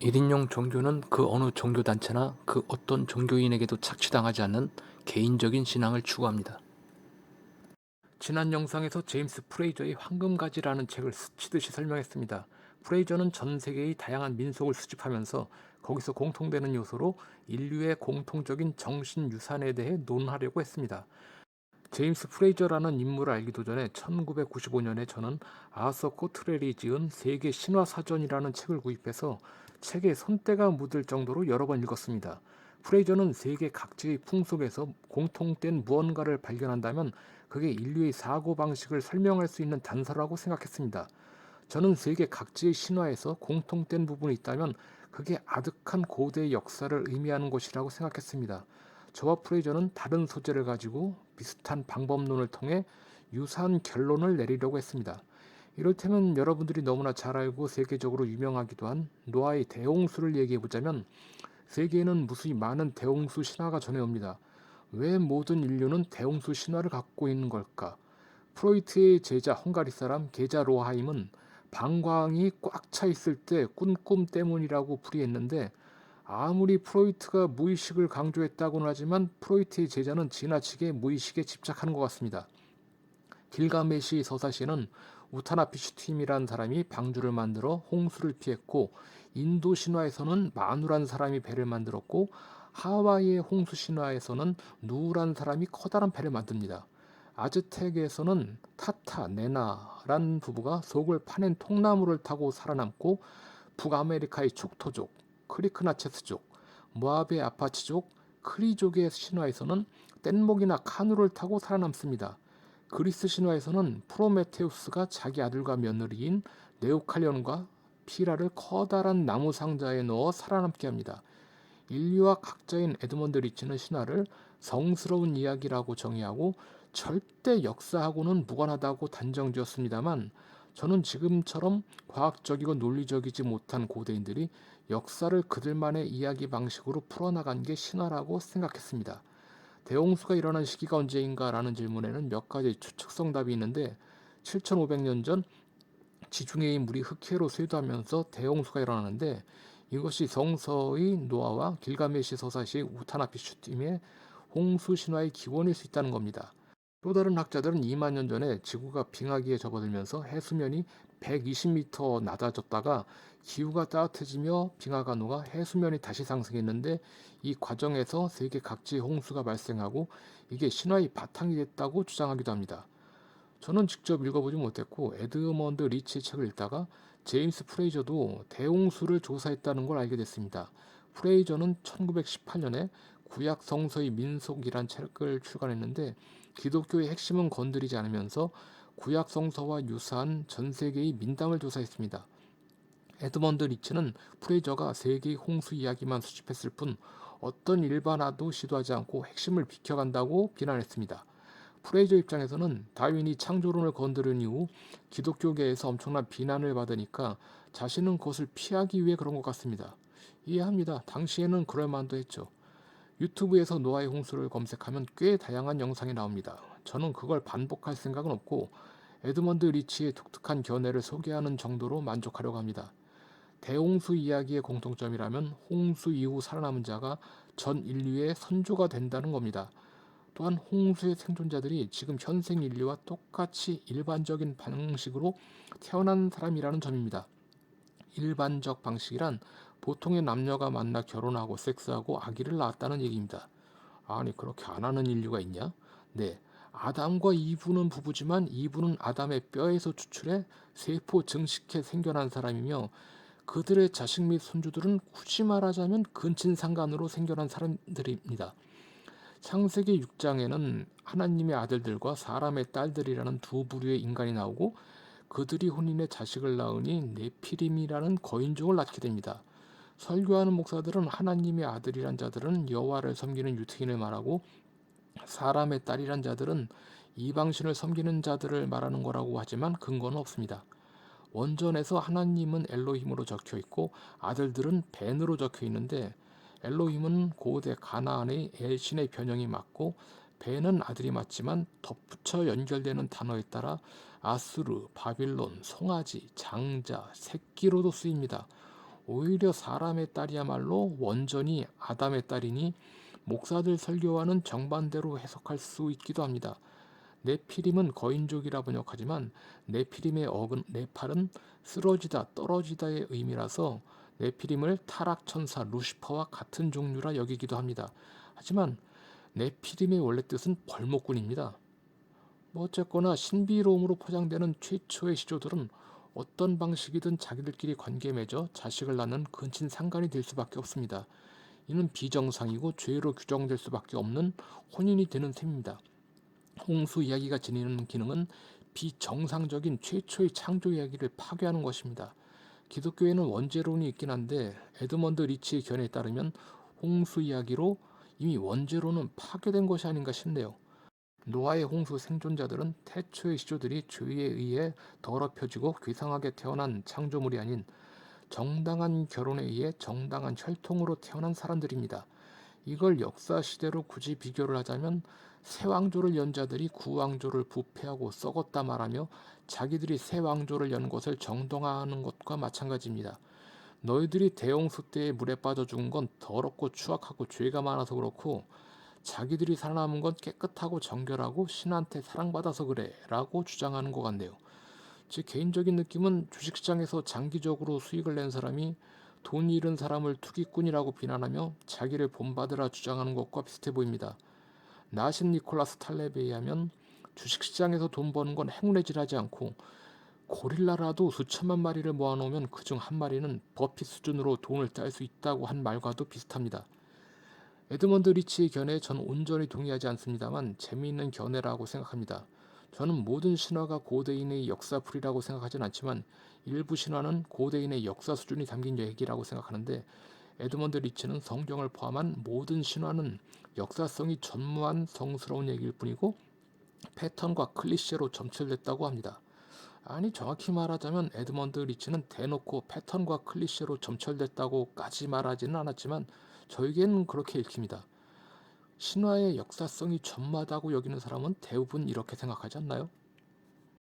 1인용 종교는 그 어느 종교단체나 그 어떤 종교인에게도 착취당하지 않는 개인적인 신앙을 추구합니다. 지난 영상에서 제임스 프레이저의 황금가지라는 책을 스치듯이 설명했습니다. 프레이저는 전 세계의 다양한 민속을 수집하면서 거기서 공통되는 요소로 인류의 공통적인 정신 유산에 대해 논하려고 했습니다. 제임스 프레이저라는 인물을 알기도 전에 1995년에 저는 아서 코트렐이 지은 세계 신화 사전이라는 책을 구입해서 책에 손때가 묻을 정도로 여러 번 읽었습니다. 프레이저는 세계 각지의 풍 속에서 공통된 무언가를 발견한다면 그게 인류의 사고 방식을 설명할 수 있는 단서라고 생각했습니다. 저는 세계 각지의 신화에서 공통된 부분이 있다면 그게 아득한 고대의 역사를 의미하는 것이라고 생각했습니다. 저와 프레이저는 다른 소재를 가지고 비슷한 방법론을 통해 유사한 결론을 내리려고 했습니다. 이를테면 여러분들이 너무나 잘 알고 세계적으로 유명하기도 한 노아의 대홍수를 얘기해 보자면 세계에는 무수히 많은 대홍수 신화가 전해옵니다. 왜 모든 인류는 대홍수 신화를 갖고 있는 걸까? 프로이트의 제자 헝가리 사람 게자 로하임은 방광이 꽉 차 있을 때꾼꿈 때문이라고 풀이했는데 아무리 프로이트가 무의식을 강조했다고는 하지만 프로이트의 제자는 지나치게 무의식에 집착하는 것 같습니다. 길가메시 서사시는 우타나피슈팀이란 사람이 방주를 만들어 홍수를 피했고 인도 신화에서는 마누란 사람이 배를 만들었고 하와이의 홍수 신화에서는 누란 사람이 커다란 배를 만듭니다. 아즈텍에서는 타타, 네나란 부부가 속을 파낸 통나무를 타고 살아남고 북아메리카의 촉토족, 크리크나체스족, 모압의 아파치족, 크리족의 신화에서는 뗏목이나 카누를 타고 살아남습니다. 그리스 신화에서는 프로메테우스가 자기 아들과 며느리인 네오칼리온과 피라를 커다란 나무 상자에 넣어 살아남게 합니다. 인류와 각자인 에드먼드 리치는 신화를 성스러운 이야기라고 정의하고 절대 역사하고는 무관하다고 단정지었습니다만 저는 지금처럼 과학적이고 논리적이지 못한 고대인들이 역사를 그들만의 이야기 방식으로 풀어나간 게 신화라고 생각했습니다. 대홍수가 일어난 시기가 언제인가라는 질문에는 몇 가지 추측성 답이 있는데 7500년 전 지중해의 물이 흑해로 쇄도하면서 대홍수가 일어나는데 이것이 성서의 노아와 길가메시 서사시 우타나피슈팀의 홍수 신화의 기원일 수 있다는 겁니다. 또 다른 학자들은 2만 년 전에 지구가 빙하기에 접어들면서 해수면이 120m 낮아졌다가 기후가 따뜻해지며 빙하가 녹아 해수면이 다시 상승했는데 이 과정에서 세계 각지의 홍수가 발생하고 이게 신화의 바탕이 됐다고 주장하기도 합니다. 저는 직접 읽어보지 못했고 에드먼드 리치의 책을 읽다가 제임스 프레이저도 대홍수를 조사했다는 걸 알게 됐습니다. 프레이저는 1918년에 구약 성서의 민속이란 책을 출간했는데 기독교의 핵심은 건드리지 않으면서 구약 성서와 유사한 전 세계의 민담을 조사했습니다. 에드먼드 리치는 프레이저가 세계의 홍수 이야기만 수집했을 뿐 어떤 일반화도 시도하지 않고 핵심을 비켜간다고 비난했습니다. 프레이저 입장에서는 다윈이 창조론을 건드린 이후 기독교계에서 엄청난 비난을 받으니까 자신은 그것을 피하기 위해 그런 것 같습니다. 이해합니다. 당시에는 그럴 만도 했죠. 유튜브에서 노아의 홍수를 검색하면 꽤 다양한 영상이 나옵니다. 저는 그걸 반복할 생각은 없고 에드먼드 리치의 독특한 견해를 소개하는 정도로 만족하려고 합니다. 대홍수 이야기의 공통점이라면 홍수 이후 살아남은 자가 전 인류의 선조가 된다는 겁니다. 또한 홍수의 생존자들이 지금 현생 인류와 똑같이 일반적인 방식으로 태어난 사람이라는 점입니다. 일반적 방식이란 보통의 남녀가 만나 결혼하고 섹스하고 아기를 낳았다는 얘기입니다. 아니 그렇게 안 하는 인류가 있냐? 네. 아담과 이브는 부부지만 이브는 아담의 뼈에서 추출해 세포 증식해 생겨난 사람이며 그들의 자식 및 손주들은 굳이 말하자면 근친상간으로 생겨난 사람들입니다. 창세기 6장에는 하나님의 아들들과 사람의 딸들이라는 두 부류의 인간이 나오고 그들이 혼인의 자식을 낳으니 네피림이라는 거인종을 낳게 됩니다. 설교하는 목사들은 하나님의 아들이란 자들은 여호와를 섬기는 유태인을 말하고 사람의 딸이란 자들은 이방신을 섬기는 자들을 말하는 거라고 하지만 근거는 없습니다. 원전에서 하나님은 엘로힘으로 적혀 있고 아들들은 벤으로 적혀 있는데 엘로힘은 고대 가나안의 엘신의 변형이 맞고 벤은 아들이 맞지만 덧붙여 연결되는 단어에 따라 아수르, 바빌론, 송아지, 장자, 새끼로도 쓰입니다. 오히려 사람의 딸이야말로 원전이 아담의 딸이니 목사들 설교와는 정반대로 해석할 수 있기도 합니다. 네피림은 거인족이라 번역하지만 네피림의 어근 네팔은 쓰러지다 떨어지다의 의미라서 네피림을 타락천사 루시퍼와 같은 종류라 여기기도 합니다. 하지만 네피림의 원래 뜻은 벌목꾼입니다. 뭐 어쨌거나 신비로움으로 포장되는 최초의 시조들은 어떤 방식이든 자기들끼리 관계 맺어 자식을 낳는 근친 상간이 될 수밖에 없습니다. 이는 비정상이고 죄로 규정될 수밖에 없는 혼인이 되는 셈입니다. 홍수 이야기가 지니는 기능은 비정상적인 최초의 창조 이야기를 파괴하는 것입니다. 기독교에는 원죄론이 있긴 한데 에드먼드 리치의 견해에 따르면 홍수 이야기로 이미 원죄론은 파괴된 것이 아닌가 싶네요. 노아의 홍수 생존자들은 태초의 시조들이 죄에 의해 더럽혀지고 괴상하게 태어난 창조물이 아닌 정당한 결혼에 의해 정당한 혈통으로 태어난 사람들입니다. 이걸 역사 시대로 굳이 비교를 하자면 새 왕조를 연 자들이 구 왕조를 부패하고 썩었다 말하며 자기들이 새 왕조를 연 것을 정당화하는 것과 마찬가지입니다. 너희들이 대홍수 때에 물에 빠져 죽은 건 더럽고 추악하고 죄가 많아서 그렇고 자기들이 살아남은 건 깨끗하고 정결하고 신한테 사랑받아서 그래 라고 주장하는 것 같네요. 제 개인적인 느낌은 주식시장에서 장기적으로 수익을 낸 사람이 돈 잃은 사람을 투기꾼이라고 비난하며 자기를 본받으라 주장하는 것과 비슷해 보입니다. 나신 니콜라스 탈렙에 의하면 주식시장에서 돈 버는 건 행운의질하지 않고 고릴라라도 수천만 마리를 모아놓으면 그중 한 마리는 버핏 수준으로 돈을 딸 수 있다고 한 말과도 비슷합니다. 에드먼드 리치의 견해에 전 온전히 동의하지 않습니다만 재미있는 견해라고 생각합니다. 저는 모든 신화가 고대인의 역사풀이라고 생각하진 않지만 일부 신화는 고대인의 역사 수준이 담긴 얘기라고 생각하는데 에드먼드 리치는 성경을 포함한 모든 신화는 역사성이 전무한 성스러운 얘기일 뿐이고 패턴과 클리셰로 점철됐다고 합니다. 아니 정확히 말하자면 에드먼드 리치는 대놓고 패턴과 클리셰로 점철됐다고까지 말하지는 않았지만 저에게는 그렇게 읽힙니다. 신화의 역사성이 전무하다고 여기는 사람은 대부분 이렇게 생각하지 않나요?